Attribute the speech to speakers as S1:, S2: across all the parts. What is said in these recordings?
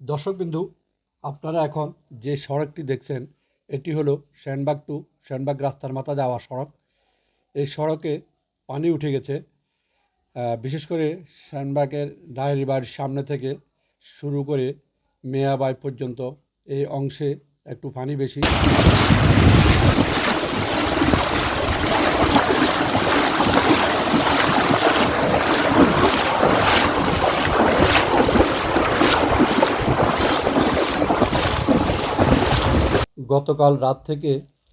S1: দর্শকবিন্দু, আপনারা এখন যে সড়কটি দেখছেন, এটি হলো শ্যানবাগ টু শ্যানবাগ রাস্তার মাথা যাওয়া সড়ক। এই সড়কে পানি উঠে গেছে। বিশেষ করে শ্যানবাগের ডায়েরি বাড়ির সামনে থেকে শুরু করে মেয়াবাই পর্যন্ত এই অংশে একটু পানি বেশি। গতকাল রাত থেকে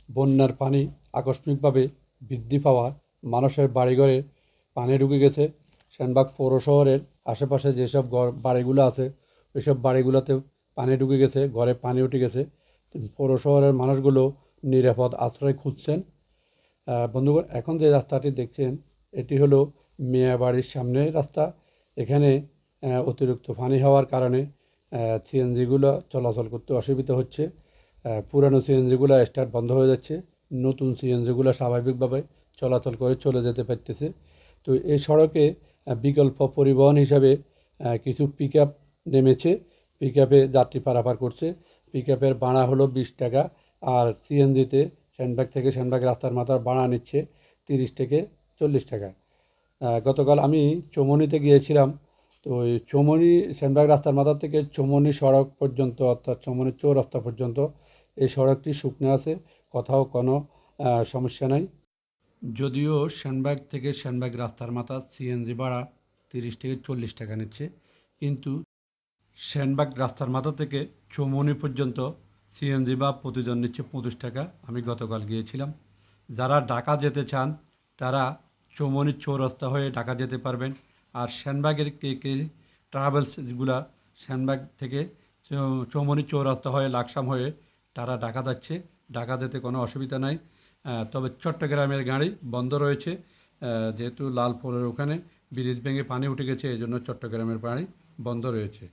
S1: বন্যার পানি আকস্মিকভাবে বৃদ্ধি পাওয়া মানুষের বাড়িঘরে পানি ঢুকে গেছে। সেনবাগ পৌর শহরের আশেপাশে যেসব ঘর, বাড়িগুলো আছে, ওইসব বাড়িগুলোতে পানি ঢুকে গেছে, ঘরে পানি উঠে গেছে। পৌর শহরের মানুষগুলো নিরাপদ আশ্রয় খুঁজছেন। বন্ধুগণ, এখন যে রাস্তাটি দেখছেন, এটি হলো মেয়াবাড়ির সামনে রাস্তা। এখানে অতিরিক্ত পানি হওয়ার কারণে সিএনজিগুলো চলাচল করতে অসুবিধা হচ্ছে। পুরানো সিএনজিগুলো স্টার্ট বন্ধ হয়ে যাচ্ছে। নতুন সিএনজিগুলো স্বাভাবিকভাবে চলাচল করে চলে যেতে পারতেছে। তো এই সড়কে বিকল্প পরিবহন হিসাবে কিছু পিক আপ নেমেছে। পিক আপে যাত্রী পারাপার করছে। পিক আপের ভাড়া হলো বিশ টাকা আর সিএনজিতে সেনবাগ থেকে সেনবাগ রাস্তার মাথার ভাড়া নিচ্ছে তিরিশ থেকে চল্লিশ টাকা। গতকাল আমি চৌমনিতে গিয়েছিলাম। তো ওই চৌমনি সেনবাগ রাস্তার মাথা থেকে চৌমনি সড়ক পর্যন্ত অর্থাৎ চৌমনি চৌরাস্তা পর্যন্ত এই সড়কটি শুকনো আছে, কোথাও কোনো সমস্যা নাই। যদিও সেনবাগ থেকে সেনবাগ রাস্তার মাথা সিএনজি ভাড়া তিরিশ থেকে চল্লিশ টাকা নিচ্ছে, কিন্তু শ্যানবাগ রাস্তার মাথা থেকে চৌমনি পর্যন্ত সিএনজি বা প্রতিজন নিচ্ছে পঁচিশ টাকা। আমি গতকাল গিয়েছিলাম। যারা ঢাকা যেতে চান, তারা চৌমনি চৌরাস্তা হয়ে ঢাকা যেতে পারবেন। আর সেনবাগের কে কে ট্রাভেলসগুলা সেনবাগ থেকে চৌমনি চৌরাস্তা হয়ে লাকসাম হয়ে তারা ডাকা যাচ্ছে ডাকা যেতে কোনো অসুবিধা নাই। তবে চট্টগ্রামের গাড়ি বন্ধ রয়েছে। যেহেতু লাল পোলের ওখানে ব্রিজ ভেঙে পানি উঠে গেছে, এই জন্য চট্টগ্রামের পানি বন্ধ রয়েছে।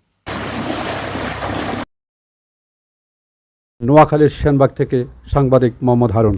S1: নোয়াখালীর সেনবাগ থেকে সাংবাদিক মোহাম্মদ হারুন।